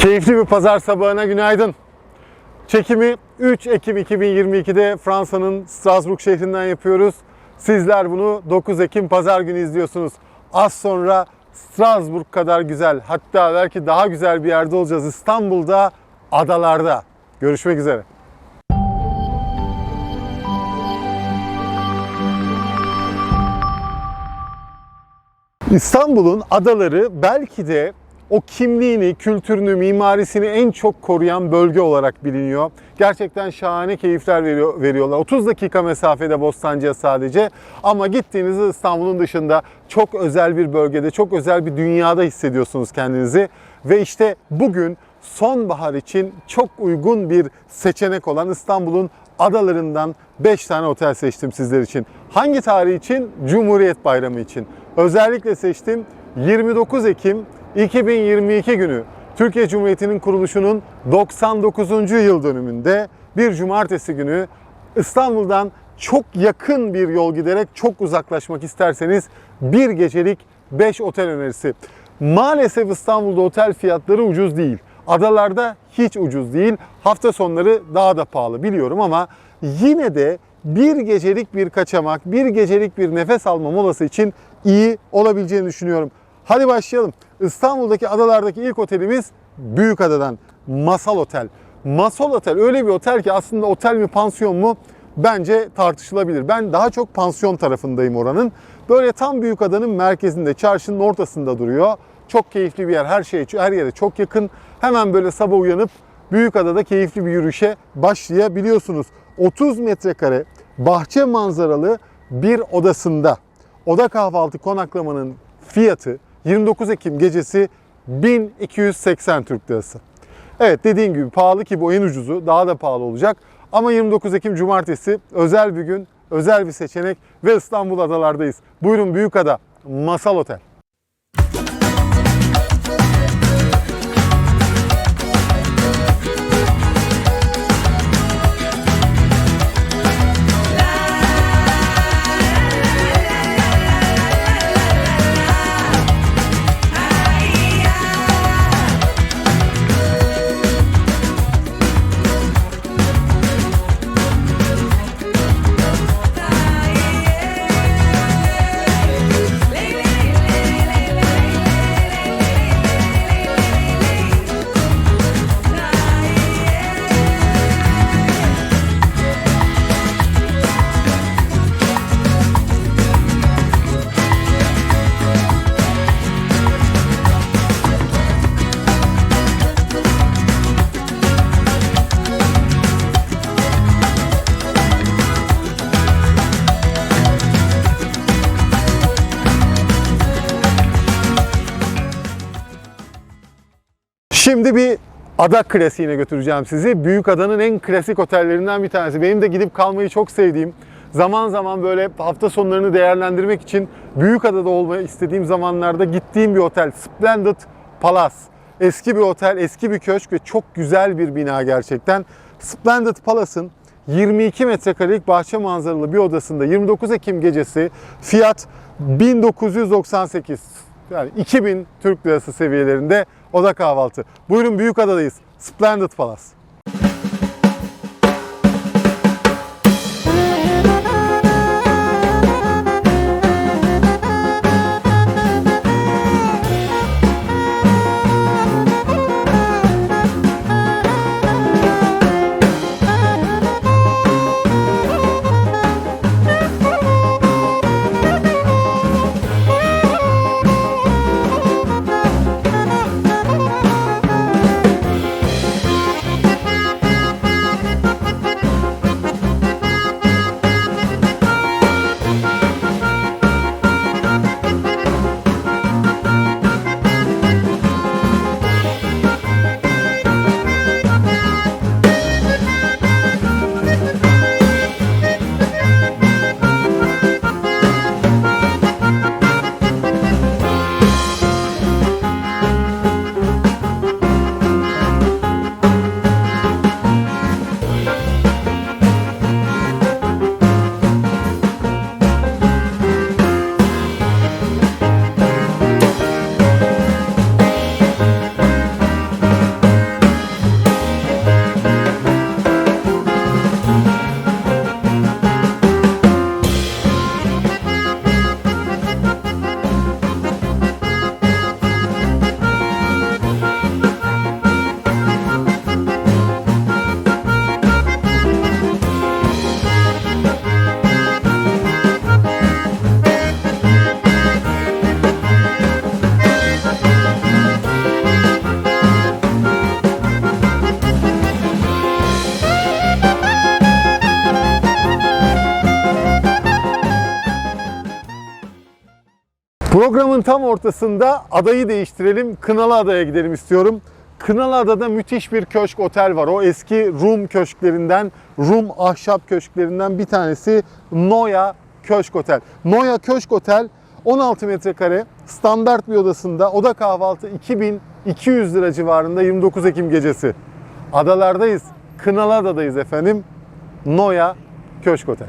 Keyifli bir pazar sabahına günaydın. Çekimi 3 Ekim 2022'de Fransa'nın Strasbourg şehrinden yapıyoruz. Sizler bunu 9 Ekim pazar günü izliyorsunuz. Az sonra Strasbourg kadar güzel hatta belki daha güzel bir yerde olacağız İstanbul'da adalarda. Görüşmek üzere. İstanbul'un adaları belki de o kimliğini, kültürünü, mimarisini en çok koruyan bölge olarak biliniyor. Gerçekten şahane keyifler veriyor, veriyorlar. 30 dakika mesafede Bostancı'ya sadece ama gittiğinizde İstanbul'un dışında çok özel bir bölgede, çok özel bir dünyada hissediyorsunuz kendinizi. Ve işte bugün sonbahar için çok uygun bir seçenek olan İstanbul'un adalarından 5 tane otel seçtim sizler için. Hangi tarih için? Cumhuriyet Bayramı için. Özellikle seçtim 29 Ekim 2022 günü Türkiye Cumhuriyeti'nin kuruluşunun 99. yıl dönümünde bir cumartesi günü İstanbul'dan çok yakın bir yol giderek çok uzaklaşmak isterseniz bir gecelik 5 otel önerisi. Maalesef İstanbul'da otel fiyatları ucuz değil. Adalarda hiç ucuz değil. Hafta sonları daha da pahalı biliyorum ama yine de bir gecelik bir kaçamak, bir gecelik bir nefes alma molası için iyi olabileceğini düşünüyorum. Hadi başlayalım. İstanbul'daki adalardaki ilk otelimiz Büyükada'dan Masal Otel. Masal Otel öyle bir otel ki aslında otel mi pansiyon mu bence tartışılabilir. Ben daha çok pansiyon tarafındayım oranın. Böyle tam Büyükada'nın merkezinde, çarşının ortasında duruyor. Çok keyifli bir yer. Her şeye, her yere çok yakın. Hemen böyle sabah uyanıp Büyükada'da keyifli bir yürüyüşe başlayabiliyorsunuz. 30 metrekare bahçe manzaralı bir odasında oda kahvaltı konaklamanın fiyatı 29 Ekim gecesi 1280 Türk Lirası. Evet dediğim gibi pahalı ki bu en ucuzu daha da pahalı olacak. Ama 29 Ekim Cumartesi özel bir gün, özel bir seçenek ve İstanbul adalardayız. Buyurun Büyükada Masal Otel. Şimdi bir ada klasiğine götüreceğim sizi. Büyük adanın en klasik otellerinden bir tanesi. Benim de gidip kalmayı çok sevdiğim, zaman zaman böyle hafta sonlarını değerlendirmek için Büyük adada olmayı istediğim zamanlarda gittiğim bir otel. Splendid Palace. Eski bir otel, eski bir köşk ve çok güzel bir bina gerçekten. Splendid Palace'ın 22 metrekarelik bahçe manzaralı bir odasında 29 Ekim gecesi fiyat 1998 yani 2000 Türk Lirası seviyelerinde oda kahvaltı. Buyurun Büyükada'dayız. Splendid Palace. Programın tam ortasında adayı değiştirelim. Kınalı Adaya gidelim istiyorum. Kınalı Adada müthiş bir köşk otel var. O eski Rum köşklerinden, Rum ahşap köşklerinden bir tanesi Noya Köşk Otel. Noya Köşk Otel 16 metrekare standart bir odasında oda kahvaltı 2200 lira civarında 29 Ekim gecesi. Adalardayız. Kınalı Adadayız efendim. Noya Köşk Otel.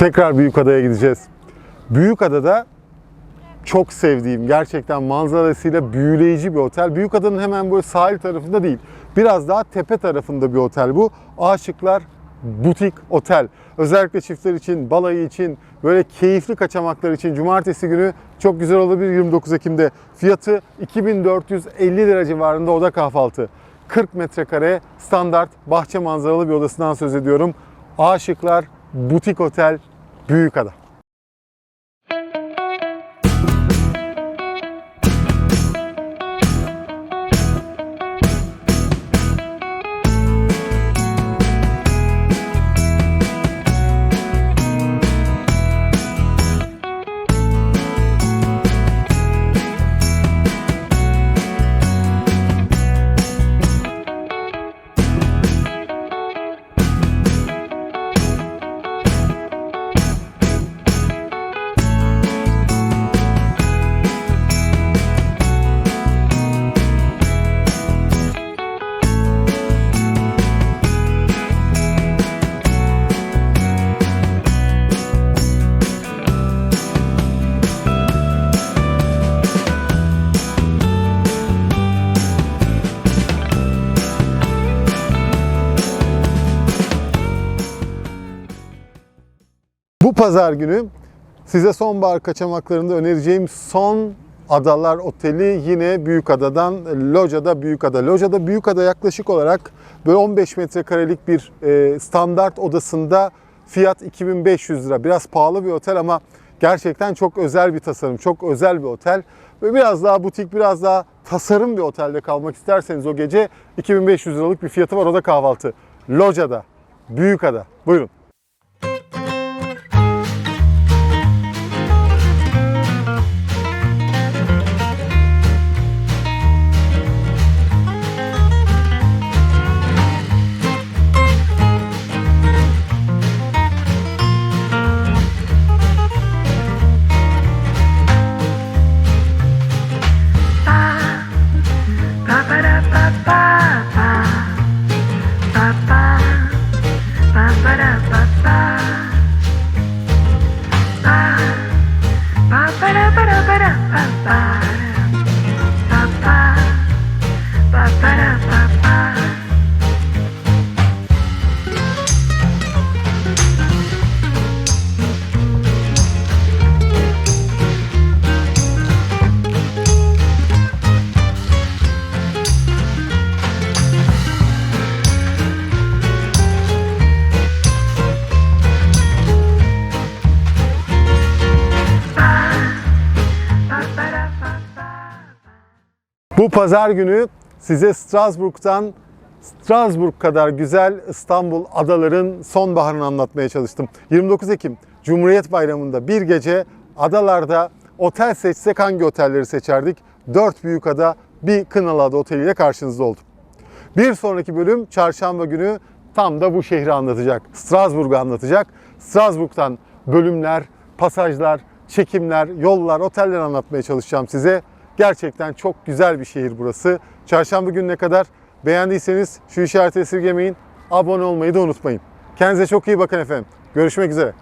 Tekrar Büyükada'ya gideceğiz. Büyükada'da çok sevdiğim, gerçekten manzarasıyla büyüleyici bir otel. Büyükada'nın hemen böyle sahil tarafında değil. Biraz daha tepe tarafında bir otel bu. Aşıklar Butik Otel. Özellikle çiftler için, balayı için, böyle keyifli kaçamaklar için cumartesi günü çok güzel olabilir 29 Ekim'de. Fiyatı 2450 lira civarında oda kahvaltı. 40 metrekare standart bahçe manzaralı bir odasından söz ediyorum. Aşıklar Butik Otel Büyükada. Bu pazar günü size sonbahar kaçamaklarında önereceğim son Adalar Oteli yine Büyükada'dan Loca'da Büyükada. Loca'da Büyükada yaklaşık olarak böyle 15 metrekarelik bir e, standart odasında fiyat 2500 lira. Biraz pahalı bir otel ama gerçekten çok özel bir tasarım, çok özel bir otel. Ve biraz daha butik, biraz daha tasarım bir otelde kalmak isterseniz o gece 2500 liralık bir fiyatı var. O da kahvaltı. Loca'da, Büyükada. Buyurun. Pazar günü size Strasbourg'dan Strasbourg kadar güzel İstanbul adaların sonbaharını anlatmaya çalıştım. 29 Ekim Cumhuriyet Bayramı'nda bir gece adalarda otel seçsek hangi otelleri seçerdik? 4 büyük ada, bir Kınalı Ada oteliyle karşınızda oldum. Bir sonraki bölüm çarşamba günü tam da bu şehri anlatacak. Strasbourg'u anlatacak. Strasbourg'dan bölümler, pasajlar, çekimler, yollar, oteller anlatmaya çalışacağım size. Gerçekten çok güzel bir şehir burası. Çarşamba gününe kadar Beğendiyseniz şu işareti esirgemeyin. Abone olmayı da unutmayın. Kendinize çok iyi bakın efendim. Görüşmek üzere.